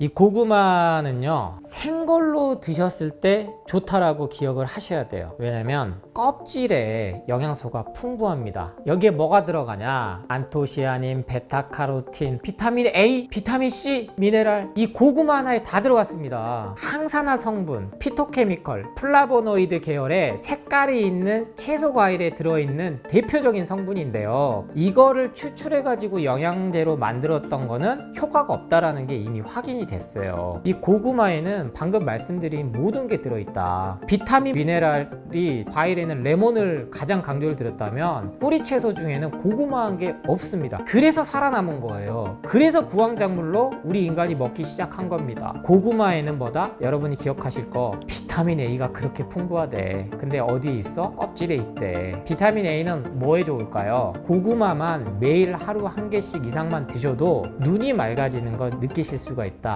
이 고구마는요 생걸로 드셨을 때 좋다라고 기억을 하셔야 돼요. 왜냐면 껍질에 영양소가 풍부합니다. 여기에 뭐가 들어가냐? 안토시아닌, 베타카로틴, 비타민 A, 비타민 C, 미네랄. 이 고구마 하나에 다 들어갔습니다. 항산화 성분, 피토케미컬, 플라보노이드 계열의 색깔이 있는 채소 과일에 들어있는 대표적인 성분인데요. 이거를 추출해 가지고 영양제로 만들었던 거는 효과가 없다라는 게 이미 확인이 됐어요. 이 고구마에는 방금 말씀드린 모든 게 들어있다. 비타민 미네랄이 과일에는 레몬을 가장 강조를 드렸다면 뿌리 채소 중에는 고구마한 게 없습니다. 그래서 살아남은 거예요. 그래서 구황작물로 우리 인간이 먹기 시작한 겁니다. 고구마에는 뭐다? 여러분이 기억하실 거 비타민 A가 그렇게 풍부하대. 근데 어디에 있어? 껍질에 있대. 비타민 A는 뭐에 좋을까요? 고구마만 매일 하루 한 개씩 이상만 드셔도 눈이 맑아지는 걸 느끼실 수가 있다.